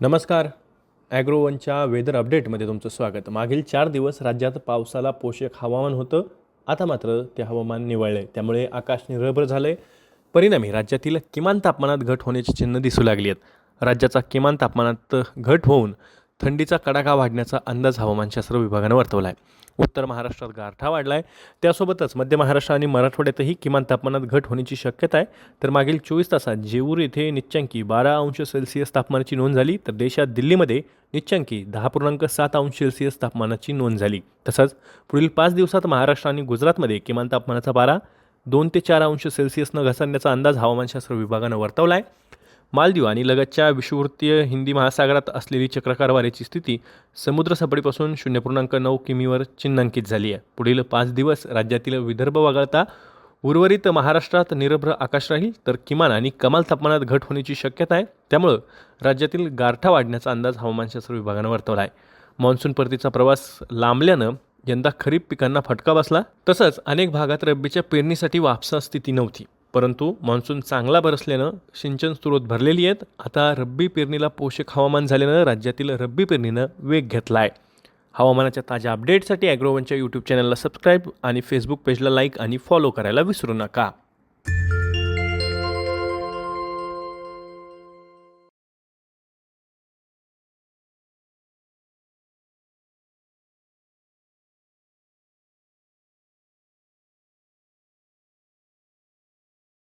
नमस्कार. ॲग्रोवनच्या वेदर अपडेटमध्ये तुमचं स्वागत. मागील चार दिवस राज्यात पावसाला पोषक हवामान होतं. आता मात्र ते हवामान निवळलं आहे त्यामुळे आकाश निरभ्र झालं आहे परिणामी राज्यातील किमान तापमानात घट होण्याची चिन्ह दिसू लागली आहेत राज्याचा किमान तापमानात घट होऊन थंडीचा कडाका वाढण्याचा अंदाज हवामानशास्त्र विभागानं वर्तवला आहे उत्तर महाराष्ट्रात गारठा वाढला आहे त्यासोबतच मध्य महाराष्ट्र आणि मराठवाड्यातही किमान तापमानात घट होण्याची शक्यता आहे. तर मागील चोवीस तासात जेऊर येथे निच्चांकी बारा अंश सेल्सिअस तापमानाची नोंद झाली. तर देशात दिल्लीमध्ये निच्चांकी दहा पूर्णांक सात अंश सेल्सिअस तापमानाची नोंद झाली. तसंच पुढील पाच दिवसात महाराष्ट्र आणि गुजरातमध्ये किमान तापमानाचा पारा दोन ते चार अंश सेल्सिअसनं घसरण्याचा अंदाज हवामानशास्त्र विभागानं वर्तवला आहे मालदीव आणि लगतच्या विषुवृत्तीय हिंदी महासागरात असलेली चक्रकार वाऱ्याची स्थिती समुद्रसपाटीपासून शून्य पूर्णांक नऊ किमीवर चिन्हांकित झाली आहे. पुढील पाच दिवस राज्यातील विदर्भ वगळता उर्वरित महाराष्ट्रात निरभ्र आकाश राहील तर किमान आणि कमाल तापमानात घट होण्याची शक्यता आहे. त्यामुळं राज्यातील गारठा वाढण्याचा अंदाज हवामानशास्त्र विभागानं वर्तवला आहे. मान्सून परतीचा प्रवास लांबल्यानं यंदा खरीप पिकांना फटका बसला. तसंच अनेक भागात रब्बीच्या पेरणीसाठी वापसा स्थिती नव्हती. परंतु मान्सून चांगला बरसल्यानं सिंचन स्रोत भरलेली आहेत. आता रब्बी पेरणीला पोषक हवामान झाल्यानं राज्यातील रब्बी पेरणीनं वेग घेतला आहे हवामानाच्या ताज्या अपडेटसाठी ॲग्रोवनच्या यूट्यूब चॅनलला सबस्क्राईब आणि फेसबुक पेजला लाईक आणि फॉलो करायला विसरू नका.